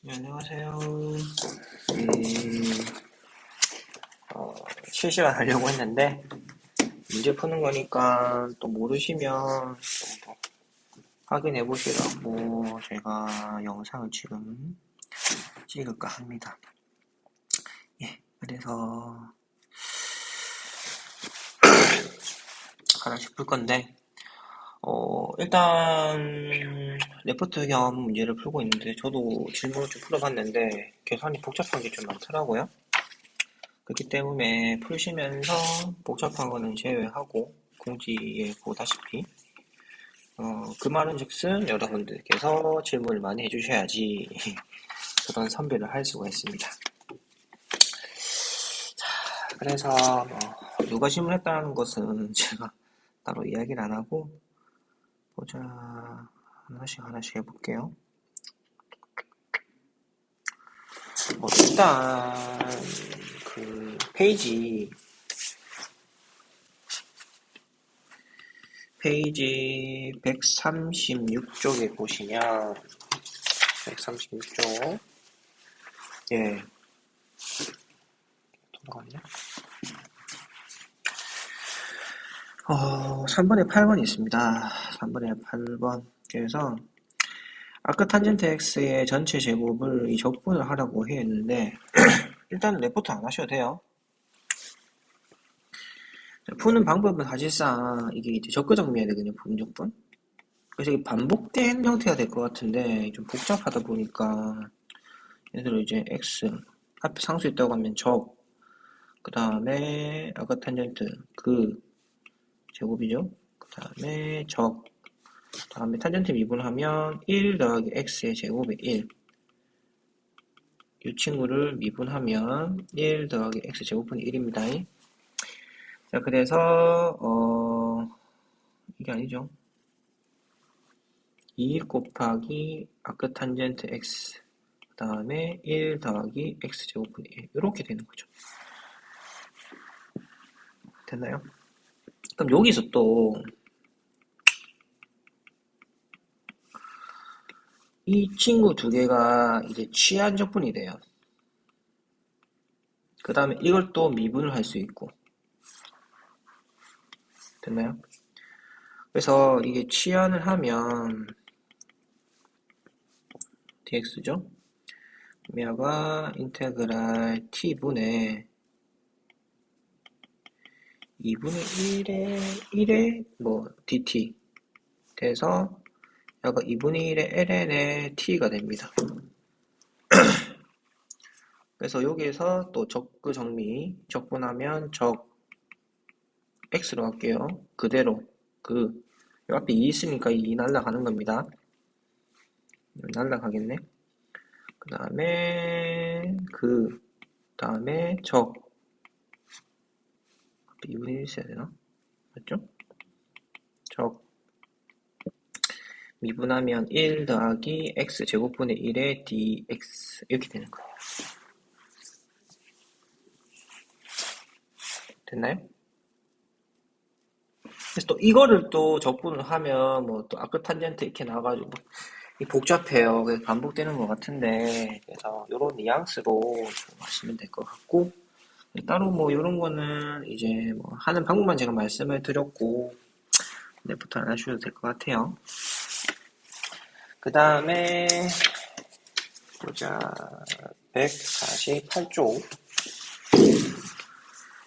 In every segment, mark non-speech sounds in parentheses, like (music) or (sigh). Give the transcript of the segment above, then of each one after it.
네, 안녕하세요. 음, 어, 실시간 하려고 했는데, 문제 푸는 거니까 또 모르시면 또 확인해 보시라고 제가 영상을 지금 찍을까 합니다. 예, 그래서 (clears throat) 하나씩 풀 건데, 어, 일단, 레포트 겸 문제를 풀고 있는데, 저도 질문을 좀 풀어봤는데, 계산이 복잡한 게 좀 많더라고요. 그렇기 때문에 풀시면서 복잡한 거는 제외하고, 공지에 보다시피, 어, 그 말은 즉슨 여러분들께서 질문을 많이 해주셔야지 (laughs) 그런 선별을 할 수가 있습니다. 자, 그래서, 뭐, 누가 질문했다는 것은 (laughs) 제가 따로 이야기를 안 하고, 보자. 하나씩 하나씩 해볼게요. 뭐 일단 그 페이지 페이지 136쪽에 보시면 136쪽 예 돌아갔냐? 어, 3번에 8번이 있습니다. 3번에 8번. 그래서 아크 탄젠트 x의 전체 제곱을 이 적분을 하라고 했는데 (clears throat) 일단 레포트 안 하셔도 돼요. 푸는 방법은 사실상 이게 이제 적구정리해야 되거든요. 부분적분. 그래서 이게 반복된 형태가 될 것 같은데 좀 복잡하다 보니까 예를 들어 이제 x 앞에 상수 있다고 하면 적, 그 다음에 아크 탄젠트 그 제곱이죠. 그 다음에 적, 그 다음에 탄젠트 미분하면 1 더하기 x의 제곱이 1. 이 친구를 미분하면 1 더하기 x 제곱은 1입니다. 자, 그래서 어 이게 아니죠. 2 곱하기 아크 탄젠트 x 그 다음에 1 더하기 x 제곱은 1 이렇게 되는 거죠. 됐나요? 그럼 여기서 또 이 친구 두 개가 이제 취한 적분이 돼요. 그 다음에 이걸 또 미분을 할 수 있고 됐나요? 그래서 이게 취한을 하면 dx죠? 미아가 인테그랄 t분의 2분의 1에 1에 뭐 dt 돼서 약간 2분의 1의 ln의 t가 됩니다. (clears throat) 그래서 여기에서 또 적그 정리 적분하면 적 x로 할게요. 그대로 그 앞에 2 있으니까 2 날라가는 겁니다. 날라가겠네. 그 다음에 그 다음에 적 2분의 1 있어야 되나? 맞죠? 적 미분하면 1 더하기 x 제곱분의 1의 dx 이렇게 되는 거예요. 됐나요? 그래서 또 이거를 또 적분을 하면 뭐 또 아크 탄젠트 이렇게 나와가지고 복잡해요. 그래서 반복되는 것 같은데 그래서 이런 뉘앙스로 좀 하시면 될 것 같고 따로 뭐 이런 거는 이제 뭐 하는 방법만 제가 말씀을 드렸고 내부터 안 하셔도 될 것 같아요. 그 다음에 보자 148쪽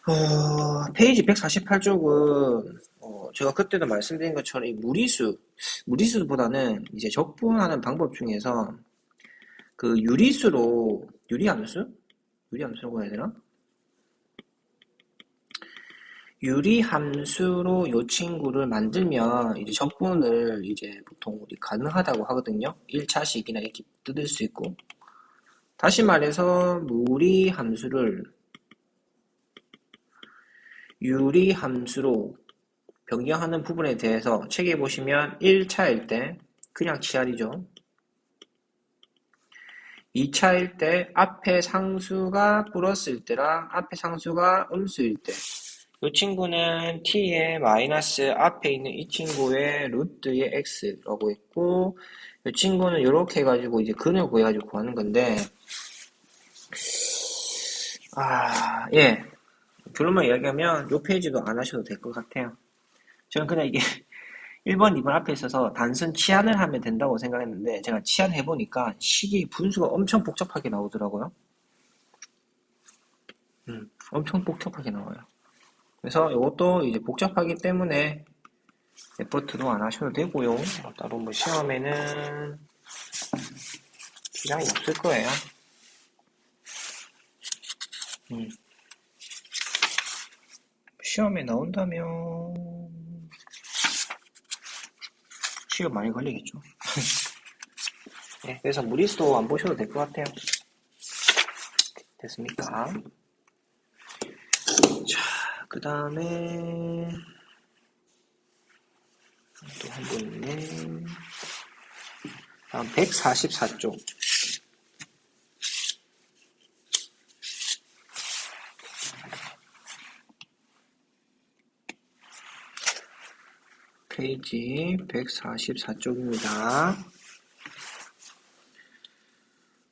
어, 페이지 148쪽은 어, 제가 그때도 말씀드린 것처럼 이 무리수 무리수보다는 이제 적분하는 방법 중에서 그 유리수로 유리함수 유리함수라고 해야 되나? 유리함수로 이 친구를 만들면 이제 적분을 이제 보통 우리 가능하다고 하거든요. 1차식이나 이렇게 뜯을 수 있고. 다시 말해서 무리함수를 유리함수로 변경하는 부분에 대해서 책에 보시면 1차일 때 그냥 치알이죠. 2차일 때 앞에 상수가 플러스일 때랑 앞에 상수가 음수일 때 이 친구는 t의 마이너스 앞에 있는 이 친구의 루트의 x라고 했고 이 친구는 이렇게 해가지고 이제 근을 구해가지고 구하는 건데, 아, 예. 결론만 이야기하면 이 페이지도 안 하셔도 될 것 같아요. 저는 그냥 이게 (laughs) 1번, 2번 앞에 있어서 단순 치환을 하면 된다고 생각했는데 제가 치환해보니까 식이 분수가 엄청 복잡하게 나오더라고요. 음, 엄청 복잡하게 나와요. 그래서 이것도 이제 복잡하기 때문에 에포트도 안 하셔도 되고요. 따로 뭐 시험에는 지장이 없을 거예요. 음. 시험에 나온다면 시간 많이 걸리겠죠. (laughs) 네, 그래서 무리수도 안 보셔도 될 것 같아요. 됐습니까? 자, 그 다음에 또한분 있네. 다음 144쪽. 페이지 144쪽입니다.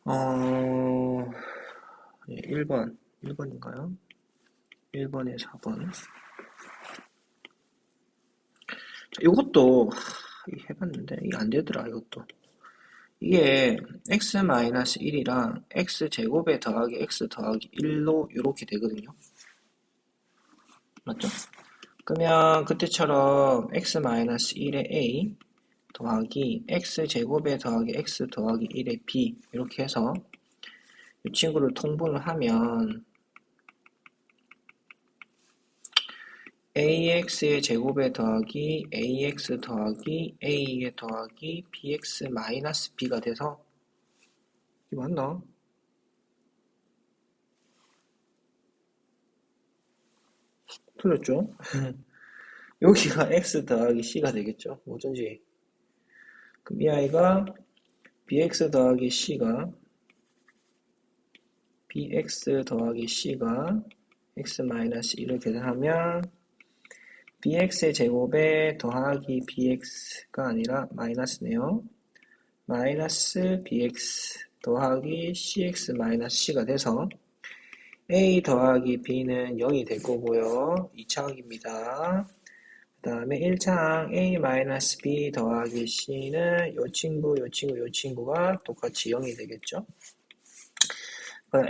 어, 1번, 1번인가요? 1번에 4번. 자, 이것도 해봤는데 이게 안 되더라, 이것도. 이게 x-1이랑 x제곱에 더하기 x 더하기 1로 이렇게 되거든요. 맞죠? 그러면 그때처럼 x-1의 a 더하기 x제곱에 더하기 x 더하기 1의 b 이렇게 해서 이 친구를 통분을 하면 ax의 제곱에 더하기 ax 더하기 a에 더하기 bx 마이너스 b가 돼서 이 맞나? 틀렸죠? (laughs) 여기가 x 더하기 c가 되겠죠? 어쩐지 그럼 이 아이가 bx 더하기 c가 bx 더하기 c가 x 마이너스 1을 계산하면 bx의 제곱에 더하기 bx가 아니라 마이너스네요. 마이너스 bx 더하기 cx 마이너스 c가 돼서 a 더하기 b는 0이 될 거고요. 2차항입니다. 그 다음에 1차항 a 마이너스 b 더하기 c는 요 친구, 요 친구, 요 친구가 똑같이 0이 되겠죠.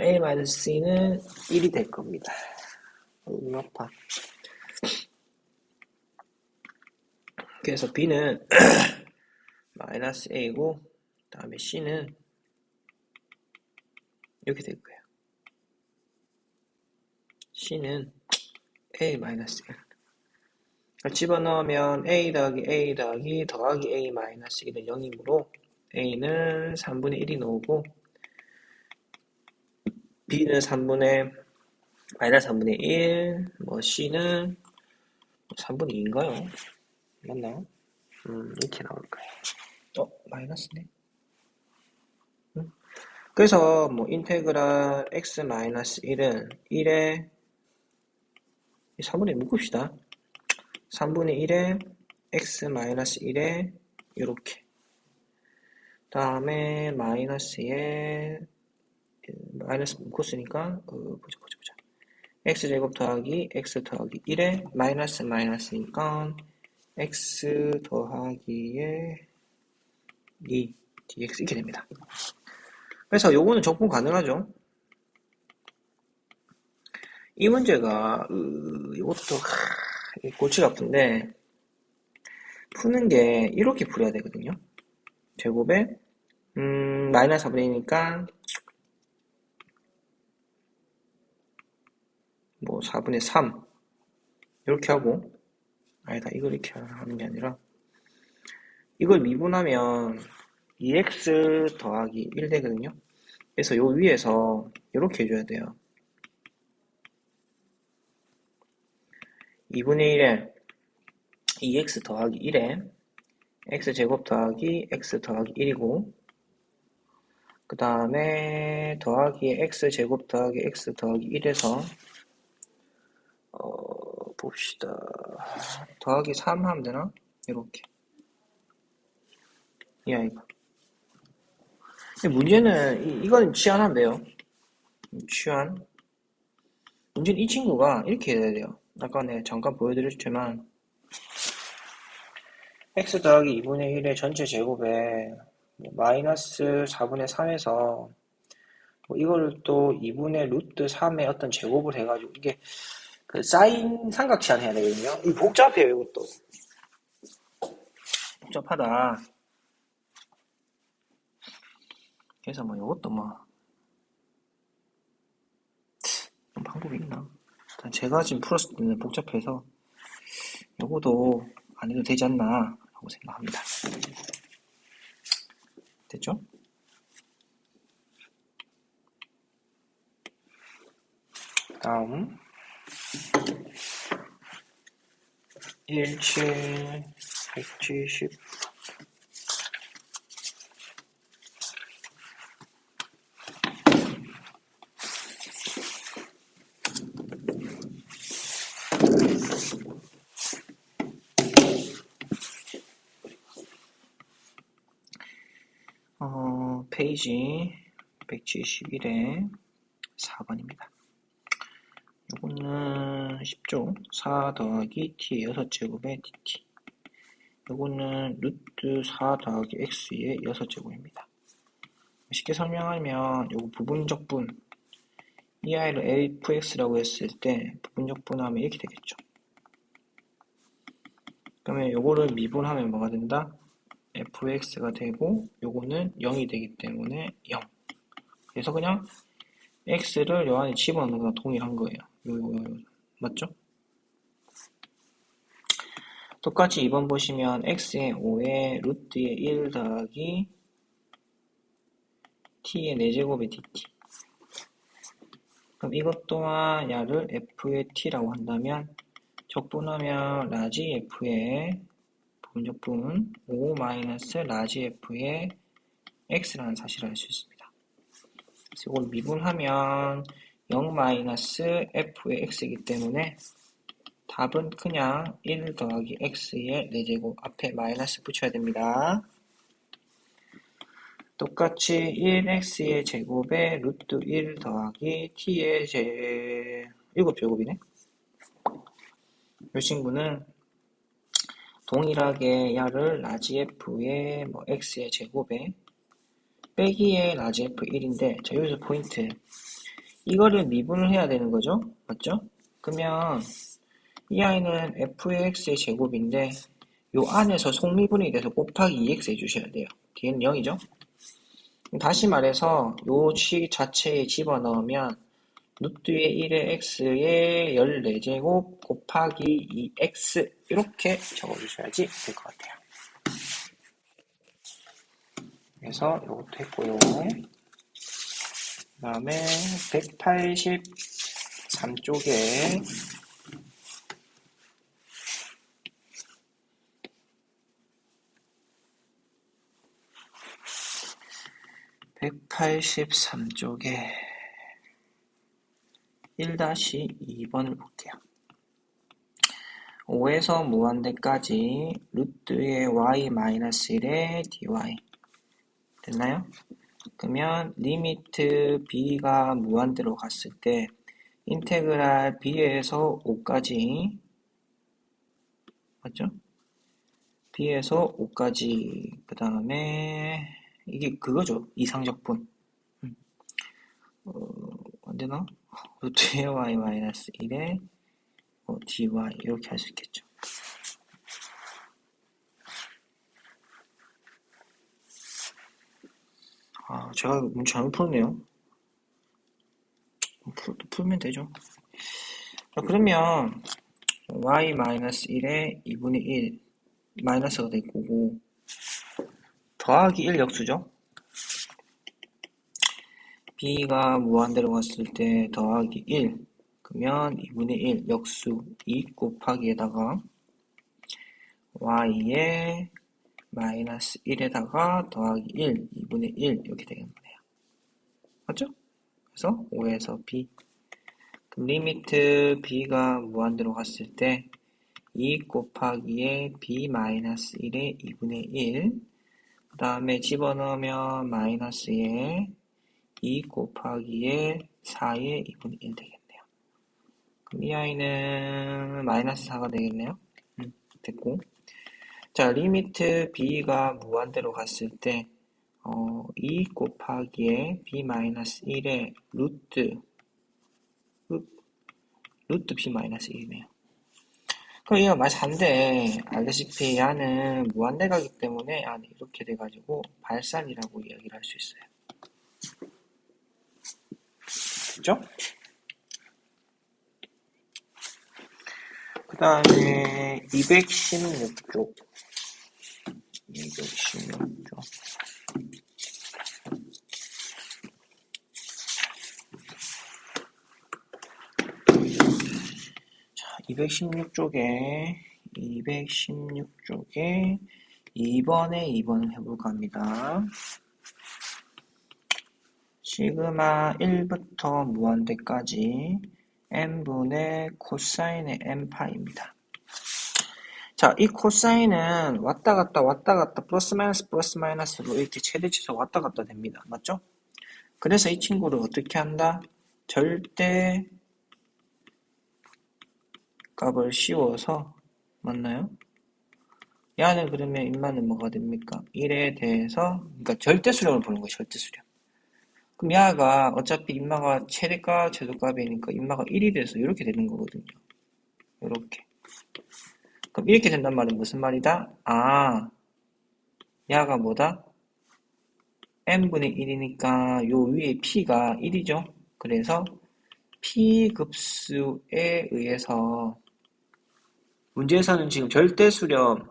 a 마이너스 c는 1이 될 겁니다. 너무 아파. 그래서 b는 (clears throat) 마이너스 a고 다음에 c는 이렇게 될 거예요. c는 a 마이너스 1. 집어넣으면 a 더하기 a 더하기 더하기 a 마이너스 1은 0이므로 a는 3분의 1이 나오고 b는 3분의 마이너스 3분의 1, 뭐 c는 3분의 2인가요? 맞나? 음, 이렇게 나올 거예요. 어, 마이너스네. 음. 그래서 뭐 인테그랄 x 마이너스 1은 1에 3분의 1 묶읍시다. 3분의 1에 x 마이너스 1에 이렇게 다음에 마이너스에 마이너스 묶었으니까 어, 보자 보자 보자 x제곱 더하기 x 더하기 1에 마이너스 마이너스니까 x 더하기에 2 dx 이렇게 됩니다. 그래서 요거는 적분 가능하죠. 이 문제가 으, 이것도 하, 골치가 아픈데 푸는 게 이렇게 풀어야 되거든요. 제곱에 음, 마이너스 4분의 1이니까 뭐 4분의 3 이렇게 하고 아니다 이걸 이렇게 하는 게 아니라 이걸 미분하면 2x 더하기 1 되거든요. 그래서 요 위에서 이렇게 해줘야 돼요. 2분의 1에 2x 더하기 1에 x제곱 더하기 x 더하기 1이고 그 다음에 더하기 x제곱 더하기 x 더하기 1에서 어, 봅시다. 더하기 3 하면 되나? 이렇게. 이 아이가. 근데 문제는 이, 이건 치환한데요. 치환. 문제는 이 친구가 이렇게 해야 돼요. 아까 내 잠깐 보여드렸지만 x 더하기 2분의 1의 전체 제곱에 뭐 마이너스 4분의 3에서 뭐 이걸 또 2분의 루트 3의 어떤 제곱을 해가지고 이게 그 사인 삼각치환 해야 되거든요. 이 복잡해요, 이것도. 복잡하다. 그래서 뭐 이것도 뭐 방법이 있나? 제가 지금 풀었을 때는 복잡해서 요거도 안 해도 되지 않나 라고 생각합니다. 됐죠? 다음 17, 170 어, 페이지 171에 4번입니다. 요거는 쉽죠? 4 더하기 t의 6제곱의 dt. 요거는 루트 4 더하기 x의 6제곱입니다. 쉽게 설명하면 요거 부분적분 이 아이를 fx라고 했을 때 부분적분하면 이렇게 되겠죠. 그러면 요거를 미분하면 뭐가 된다? fx가 되고 요거는 0이 되기 때문에 0. 그래서 그냥 x를 요 안에 집어넣는 거랑 동일한 거예요. 요, 요, 요. 맞죠? 똑같이 2번 보시면 x의 5에 루트의 1 더하기 t의 4제곱의 dt 그럼 이것 또한 야를 f의 t라고 한다면 적분하면 라지 f의 부분적분 5 마이너스 라지 f의 x라는 사실을 알 수 있습니다. 그래서 이걸 미분하면 0 마이너스 f의 x이기 때문에 답은 그냥 1 더하기 x의 4제곱 앞에 마이너스 붙여야 됩니다. 똑같이 1x의 제곱에 루트 1 더하기 t의 제 7제곱이네. 이 친구는 동일하게 야를 라지 f의 뭐 x의 제곱에 빼기의 라지 f 1인데 자 여기서 포인트 이거를 미분을 해야 되는 거죠 맞죠 그러면 이 아이는 f의 x의 제곱인데 요 안에서 속미분이 돼서 곱하기 2x 해주셔야 돼요 뒤에는 0이죠 다시 말해서 요 식 자체에 집어넣으면 루트의 1의 x의 14제곱 곱하기 2x 이렇게 적어주셔야지 될 것 같아요. 그래서 이것도 했고요. 그 다음에 183쪽에 183쪽에 1-2번을 볼게요. 5에서 무한대까지 루트의 y-1의 dy 됐나요? 그러면 리미트 b가 무한대로 갔을 때 인테그랄 b에서 5까지 맞죠? b에서 5까지 그 다음에 이게 그거죠. 이상적분. 음. 어, 안되나? 루트의 y 마이너스 1에 어, dy 이렇게 할 수 있겠죠. 아, 제가 문제 잘못 풀었네요. 풀, 풀면 되죠. 자, 그러면 y 마이너스 1에 2분의 1 마이너스가 될 거고 더하기 1 역수죠. b가 무한대로 갔을 때 더하기 1 그러면 2분의 1 역수 2 곱하기에다가 y에 마이너스 1에다가 더하기 1 2분의 1 이렇게 되는 거네요. 맞죠? 그래서 5에서 b 리미트 b가 무한대로 갔을 때 2 곱하기에 b 마이너스 1의 2분의 1 그 다음에 집어넣으면 마이너스에 2 곱하기에 4의 2분의 1 되겠네요. 그럼 이 아이는 마이너스 4가 되겠네요. 음, 됐고. 자, 리미트 b가 무한대로 갔을 때, 어, 2 곱하기에 b 마이너스 1의 루트, 루트 b 마이너스 1이네요. 그럼 이거 마찬데 알다시피 야는 무한대 가기 때문에 아, 네, 이렇게 돼가지고 발산이라고 이야기를 할 수 있어요. 그죠? 그 다음에 216쪽 216쪽 자, 216쪽에 216쪽에 2번에 2번을 해볼까 합니다. 시그마 1부터 무한대까지 n분의 코사인의 n파입니다. 자, 이 코사인은 왔다 갔다 왔다 갔다 플러스 마이너스 플러스 마이너스로 이렇게 최대치수 왔다 갔다 됩니다. 맞죠? 그래서 이 친구를 어떻게 한다? 절대 값을 씌워서 맞나요? 야는 그러면 인마는 뭐가 됩니까? 1에 대해서 그러니까 절대수령을 보는 거예요. 절대수령. 그럼 야가 어차피 인마가 최대값, 최소값이니까 인마가 1이 돼서 이렇게 되는 거거든요. 이렇게. 그럼 이렇게 된단 말은 무슨 말이다? 아, 야가 뭐다? n분의 1이니까 요 위에 p가 1이죠. 그래서 p급수에 의해서 문제에서는 지금 절대 수렴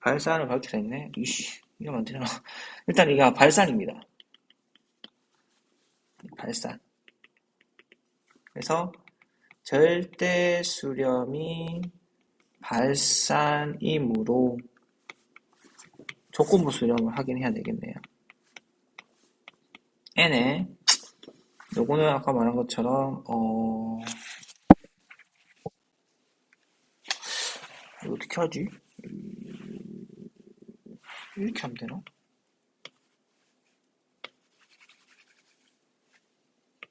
발산을 밝혀냈네. 이씨, 이러면 안 되잖아. (laughs) 일단 이거 발산입니다. 발산. 그래서 절대 수렴이 발산이므로 조건부 수렴을 하긴 해야 되겠네요. n에 요거는 아까 말한 것처럼 어 이거 어떻게 하지? 이렇게 하면 되나?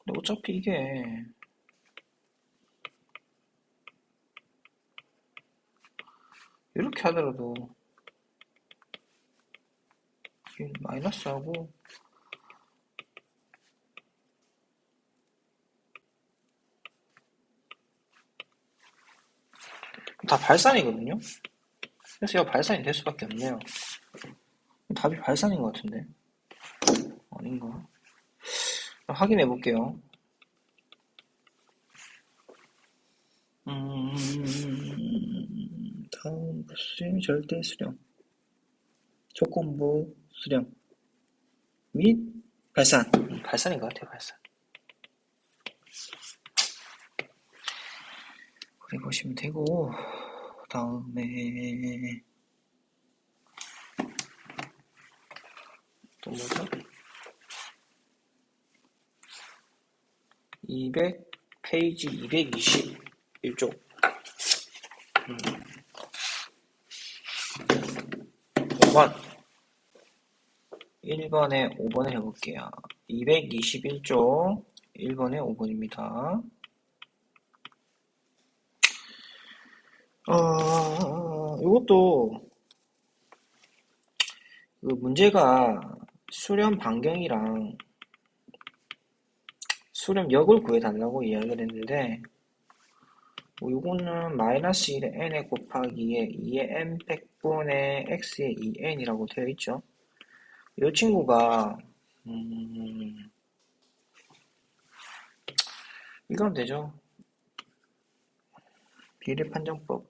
근데 어차피 이게 이렇게 하더라도 마이너스하고 다 발산이거든요. 그래서 이거 발산이 될 수밖에 없네요. 답이 발산인 것 같은데 아닌가? 확인해 볼게요. 음, 다음 수렴 절대 수렴. 조건부 수렴. 및 발산. 발산인 것 같아요 발산. 그래 보시면 되고 다음에 또 뭐죠? 200 페이지 221쪽. 음. 5 번 1번에 5번을 해볼게요. 221쪽 1번에 5번입니다. 어, 이것도 그 문제가 수렴 반경이랑 수렴 역을 구해달라고 이야기를 했는데 뭐 요거는 마이너스 1의 n에 곱하기에 2의 n 100분의 x의 2n이라고 되어 있죠. 이 친구가 음, 이건 되죠. 비례 판정법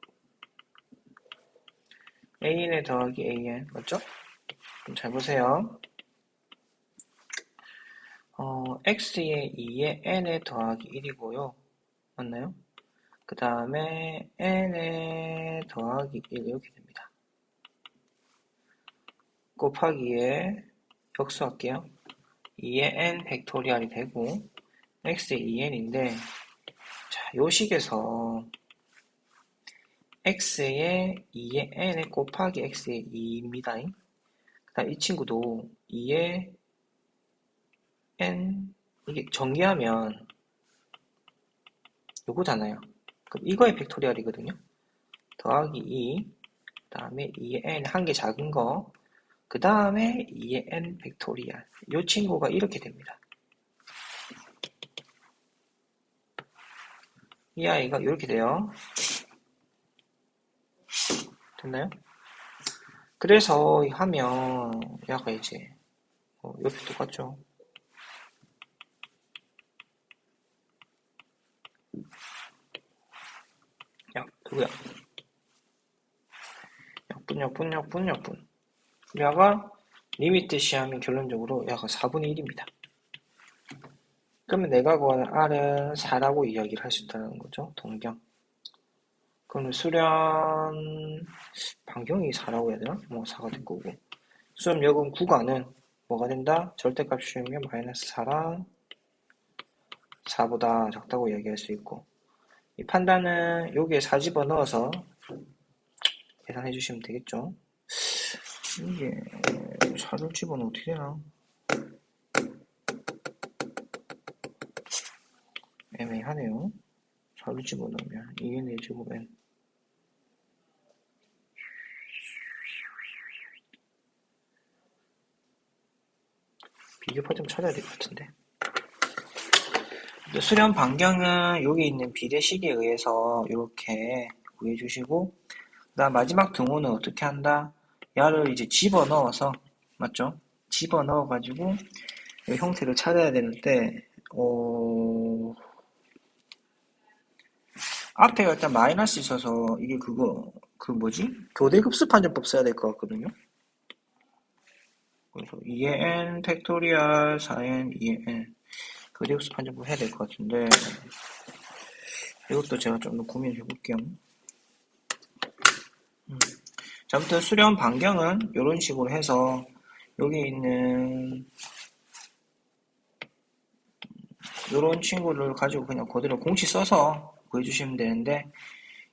an에 더하기 an 맞죠? 그럼 잘 보세요. 어, x에 2에 n에 더하기 1이고요. 맞나요? 그 다음에 n에 더하기 1 이렇게 됩니다. 곱하기에 역수할게요. 2의 n 벡토리얼이 되고 x의 2n인데 자, 요 식에서 x의 2의 n에 곱하기 x의 2입니다. 그 자, 이 친구도 2의 n 이게 정리하면 요거잖아요. 그럼 이거의 팩토리얼이거든요. 더하기 2, 그 다음에 2의 n 한 개 작은 거, 그 다음에 2의 n 팩토리얼. 요 친구가 이렇게 됩니다. 이 아이가 이렇게 돼요. 됐나요? 그래서 하면 약간 이제 어, 옆에 똑같죠. 야, 그거야. 약분, 약분, 약분, 약분. 야가 리미트 시하면 결론적으로 야가 4분의 1입니다. 그러면 내가 구하는 R은 4라고 이야기를 할 수 있다는 거죠. 동경. 그럼 수련 반경이 4라고 해야 되나? 뭐 4가 될 거고. 수렴역은 구간은 뭐가 된다? 절대값 씌우면 마이너스 4랑 4보다 작다고 이야기할 수 있고 이 판단은 여기에 4 집어넣어서 계산해 주시면 되겠죠. 이게 4를 집어넣으면 어떻게 되나? 애매하네요. 4를 집어넣으면 이게 4제곱 n 비교파 좀 찾아야 될 것 같은데. 수렴 반경은 여기 있는 비례식에 의해서 이렇게 구해주시고, 그 다음 마지막 등호는 어떻게 한다? 야를 이제 집어 넣어서 맞죠? 집어 넣어가지고 이 형태를 찾아야 되는데, 어... 앞에가 일단 마이너스 있어서 이게 그거 그 뭐지? 교대급수 판정법 써야 될 것 같거든요. 그래서 2n 팩토리얼 4n 2n 교대급수 판정법 해야 될 것 같은데 이것도 제가 좀 더 고민해 볼게요. 음. 자, 아무튼 수렴 반경은 이런 식으로 해서 여기 있는 이런 친구를 가지고 그냥 그대로 공식 써서 구해주시면 되는데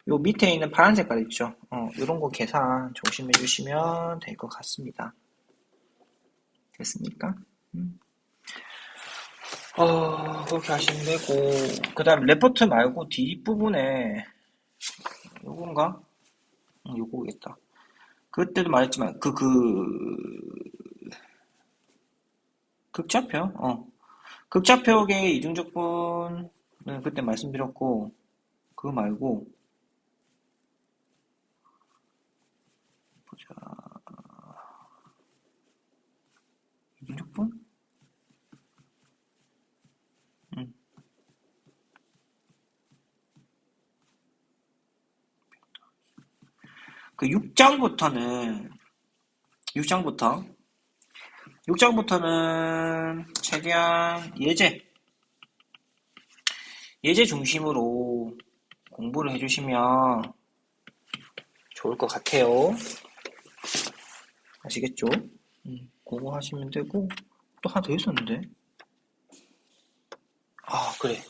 요 밑에 있는 파란 색깔 있죠? 어, 이런 거 계산 조심해 주시면 될 것 같습니다. 됐습니까? 음. 어, 그렇게 하시면 되고 그 다음 레포트 말고 뒷부분에 요건가? 응, 요거겠다. 그때도 말했지만 그, 그 극좌표? 어. 극좌표의 이중적분은 그때 말씀드렸고 그거 말고 보자 이중적분? 그 6장부터는 6장부터. 6장부터는 최대한 예제. 예제 중심으로 공부를 해주시면 좋을 것 같아요. 아시겠죠? 음, 그거 하시면 되고 또 하나 더 있었는데. 아 그래.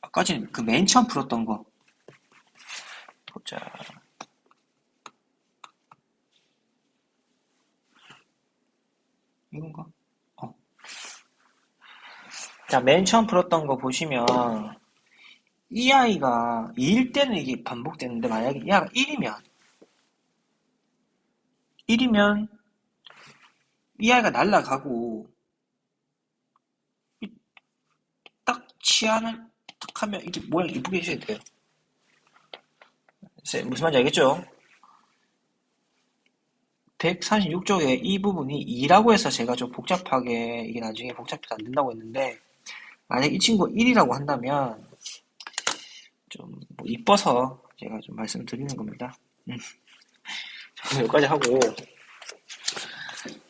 아까 전에 그 맨 처음 풀었던 거 보자 이건가? 어. 자, 맨 처음 풀었던 거 보시면 이 아이가 2일 때는 이게 반복되는데 만약에 이 아이가 1이면 1이면 이 아이가 날라가고 딱 치안을 딱 하면 이게 모양 이쁘게 해줘야 돼요. 무슨 말인지 알겠죠? 146쪽에 이 부분이 2라고 해서 제가 좀 복잡하게 이게 나중에 복잡해서 안 된다고 했는데 만약 이 친구 1이라고 한다면 좀 뭐 이뻐서 제가 좀 말씀드리는 겁니다. 음. 여기까지 하고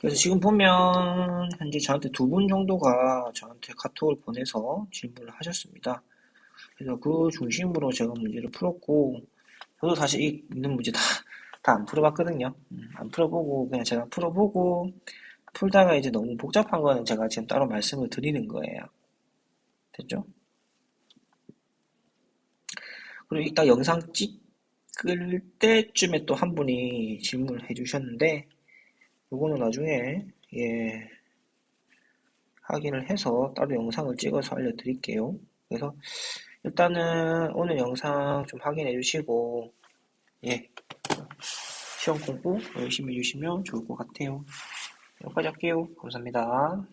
그래서 지금 보면 현재 저한테 두 분 정도가 저한테 카톡을 보내서 질문을 하셨습니다. 그래서 그 중심으로 제가 문제를 풀었고 저도 사실 이 있는 문제 다 다 안 풀어봤거든요. 음, 안 풀어보고 그냥 제가 풀어보고 풀다가 이제 너무 복잡한 거는 제가 지금 따로 말씀을 드리는 거예요. 됐죠? 그리고 이따 영상 찍을 때쯤에 또 한 분이 질문을 해주셨는데 요거는 나중에 예 확인을 해서 따로 영상을 찍어서 알려드릴게요. 그래서 일단은 오늘 영상 좀 확인해 주시고 예 시험 공부 열심히 해주시면 좋을 것 같아요. 여기까지 할게요. 감사합니다.